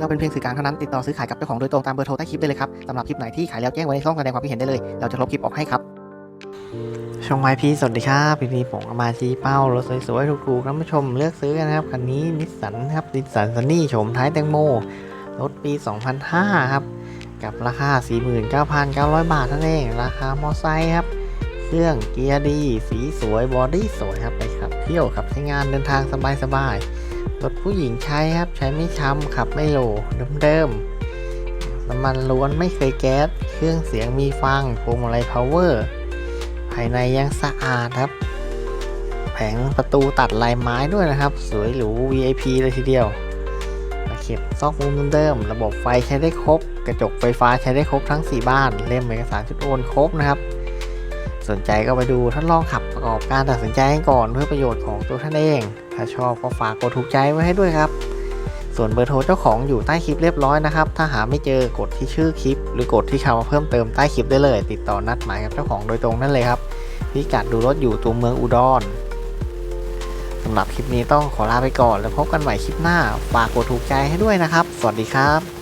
เราเป็นเพียงสื่อกลางเท่านั้นติดต่อซื้อขายกับเจ้าของโดยตรงตามเบอร์โทรใต้คลิปได้เลยครับสำหรับคลิปไหนที่ขายแล้วแจ้งไว้ในช่องแสดงความคิดเห็นได้เลย เราจะลบคลิปออกให้ครับช่องไมพีสวัสดีครับพี่พีผมมาชี้เป้ารถสวยๆถูกๆท่านผู้ชมเลือกซื้อกันนะครับคันนี้นิสสันครับนิสสันซันนี่โฉมท้ายแตงโมรถปี 2005 ครับ กับราคา 49,900 บาทนั่นเอง ราคามอไซค์ครับ เครื่องเกียร์ดี สีสวย บอดี้สวยครับ ไปขับเที่ยวขับใช้งานเดินทางสบายๆ รถผู้หญิงใช้ครับใช้ไม่ช้ำขับไม่โหลเดิมๆน้ำมันล้วนไม่เคยแก๊ส เครื่องเสียงมีฟังพวงมาลัยพาวเวอร์ภายในยังสะอาดครับแผงประตูตัดลายไม้ด้วยนะครับ สวยหรู VIP เลยทีเดียวตะเข็บซอกมุมเดิมๆระบบไฟใช้ได้ครบ กระจกไฟฟ้าใช้ได้ครบทั้ง 4 บ้าน เล่มเอกสารชุดโอนครบนะครับ สนใจก็ไปดูทดลองขับประกอบการตัดสินใจกันก่อนเพื่อประโยชน์ของตัวท่านเอง ถ้าชอบก็ฝากกดถูกใจไว้ให้ด้วยครับ ส่วนเบอร์โทรเจ้าของอยู่ใต้คลิปเรียบร้อยนะครับ ถ้าหาไม่เจอกดที่ชื่อคลิป หรือกดที่คำว่าเพิ่มเติมใต้คลิปได้เลย ติดต่อนัดหมายกับเจ้าของโดยตรงนั่นเลยครับพิกัดดูรถอยู่ตัวเมืองอุดรสำหรับคลิปนี้ต้องขอลาไปก่อนแล้วพบกันใหม่คลิปหน้า ฝากกดถูกใจให้ด้วยนะครับ สวัสดีครับ